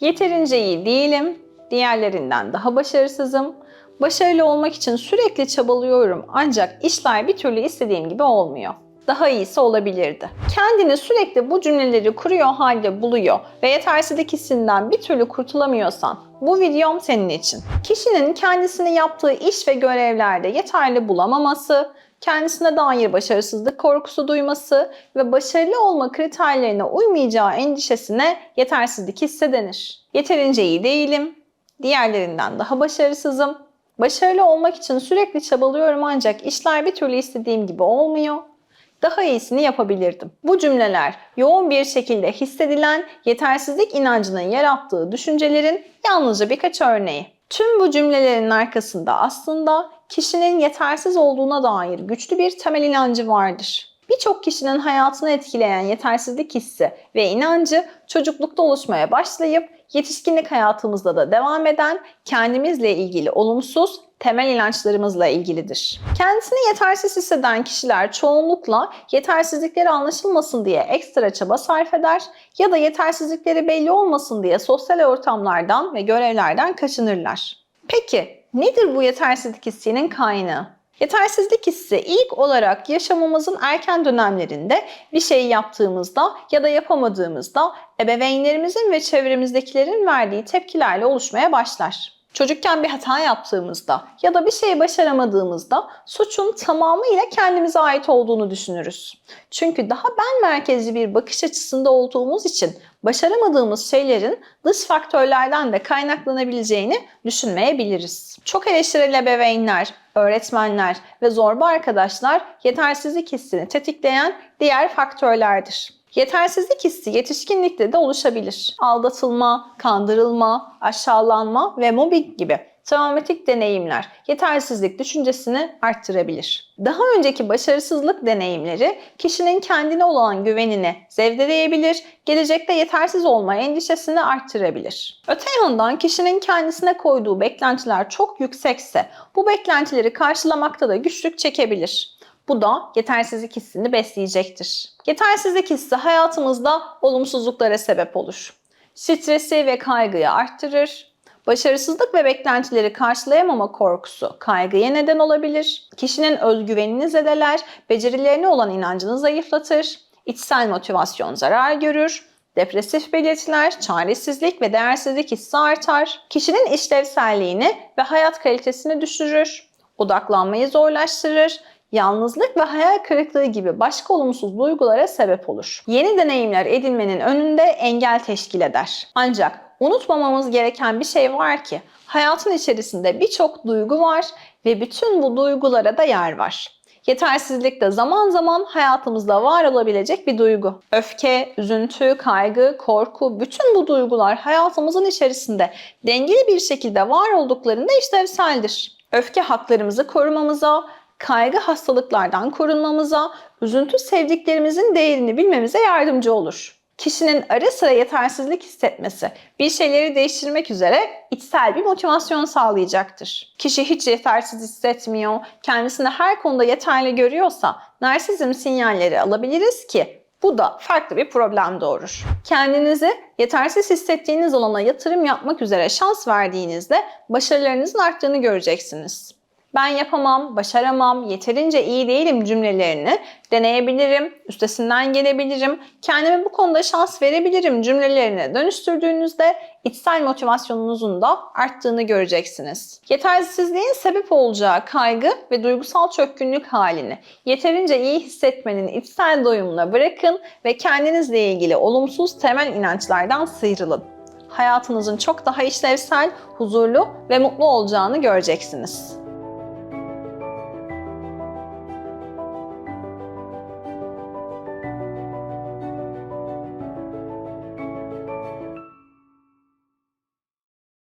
Yeterince iyi değilim, diğerlerinden daha başarısızım. Başarılı olmak için sürekli çabalıyorum ancak işler bir türlü istediğim gibi olmuyor. Daha iyisi olabilirdi. Kendini sürekli bu cümleleri kuruyor halde buluyor ve yetersizlik hissinden bir türlü kurtulamıyorsan bu videom senin için. Kişinin kendisini yaptığı iş ve görevlerde yeterli bulamaması, kendisine dair başarısızlık korkusu duyması ve başarılı olma kriterlerine uymayacağı endişesine yetersizlik hissedenir. Yeterince iyi değilim, diğerlerinden daha başarısızım, başarılı olmak için sürekli çabalıyorum ancak işler bir türlü istediğim gibi olmuyor, daha iyisini yapabilirdim. Bu cümleler yoğun bir şekilde hissedilen yetersizlik inancının yarattığı düşüncelerin yalnızca birkaç örneği. Tüm bu cümlelerin arkasında aslında kişinin yetersiz olduğuna dair güçlü bir temel inancı vardır. Birçok kişinin hayatını etkileyen yetersizlik hissi ve inancı çocuklukta oluşmaya başlayıp yetişkinlik hayatımızda da devam eden kendimizle ilgili olumsuz temel inançlarımızla ilgilidir. Kendisini yetersiz hisseden kişiler çoğunlukla yetersizlikleri anlaşılmasın diye ekstra çaba sarf eder ya da yetersizlikleri belli olmasın diye sosyal ortamlardan ve görevlerden kaçınırlar. Peki nedir bu yetersizlik hissinin kaynağı? Yetersizlik hissi ilk olarak yaşamımızın erken dönemlerinde bir şey yaptığımızda ya da yapamadığımızda ebeveynlerimizin ve çevremizdekilerin verdiği tepkilerle oluşmaya başlar. Çocukken bir hata yaptığımızda ya da bir şeyi başaramadığımızda suçun tamamıyla kendimize ait olduğunu düşünürüz. Çünkü daha ben merkezli bir bakış açısında olduğumuz için başaramadığımız şeylerin dış faktörlerden de kaynaklanabileceğini düşünmeyebiliriz. Çok eleştirel ebeveynler, öğretmenler ve zorba arkadaşlar yetersizlik hissini tetikleyen diğer faktörlerdir. Yetersizlik hissi yetişkinlikte de oluşabilir. Aldatılma, kandırılma, aşağılanma ve mobbing gibi travmatik deneyimler yetersizlik düşüncesini arttırabilir. Daha önceki başarısızlık deneyimleri kişinin kendine olan güvenini zevdeleyebilir, gelecekte yetersiz olma endişesini arttırabilir. Öte yandan kişinin kendisine koyduğu beklentiler çok yüksekse bu beklentileri karşılamakta da güçlük çekebilir. Bu da yetersizlik hissini besleyecektir. Yetersizlik hissi hayatımızda olumsuzluklara sebep olur. Stresi ve kaygıyı arttırır. Başarısızlık ve beklentileri karşılayamama korkusu kaygıya neden olabilir. Kişinin özgüvenini zedeler, becerilerine olan inancını zayıflatır. İçsel motivasyon zarar görür. Depresif belirtiler, çaresizlik ve değersizlik hissi artar. Kişinin işlevselliğini ve hayat kalitesini düşürür. Odaklanmayı zorlaştırır yalnızlık ve hayal kırıklığı gibi başka olumsuz duygulara sebep olur. Yeni deneyimler edinmenin önünde engel teşkil eder. Ancak unutmamamız gereken bir şey var ki hayatın içerisinde birçok duygu var ve bütün bu duygulara da yer var. Yetersizlik de zaman zaman hayatımızda var olabilecek bir duygu. Öfke, üzüntü, kaygı, korku, bütün bu duygular hayatımızın içerisinde dengeli bir şekilde var olduklarında işlevseldir. Öfke haklarımızı korumamıza, kaygı hastalıklardan korunmamıza, üzüntü sevdiklerimizin değerini bilmemize yardımcı olur. Kişinin ara sıra yetersizlik hissetmesi bir şeyleri değiştirmek üzere içsel bir motivasyon sağlayacaktır. Kişi hiç yetersiz hissetmiyor, kendisini her konuda yeterli görüyorsa narsizm sinyalleri alabiliriz ki bu da farklı bir problem doğurur. Kendinizi yetersiz hissettiğiniz alana yatırım yapmak üzere şans verdiğinizde başarılarınızın arttığını göreceksiniz ben yapamam, başaramam, yeterince iyi değilim cümlelerini deneyebilirim, üstesinden gelebilirim, kendime bu konuda şans verebilirim cümlelerine dönüştürdüğünüzde içsel motivasyonunuzun da arttığını göreceksiniz. Yetersizliğin sebep olacağı kaygı ve duygusal çökkünlük halini yeterince iyi hissetmenin içsel doyumuna bırakın ve kendinizle ilgili olumsuz temel inançlardan sıyrılın. Hayatınızın çok daha işlevsel, huzurlu ve mutlu olacağını göreceksiniz.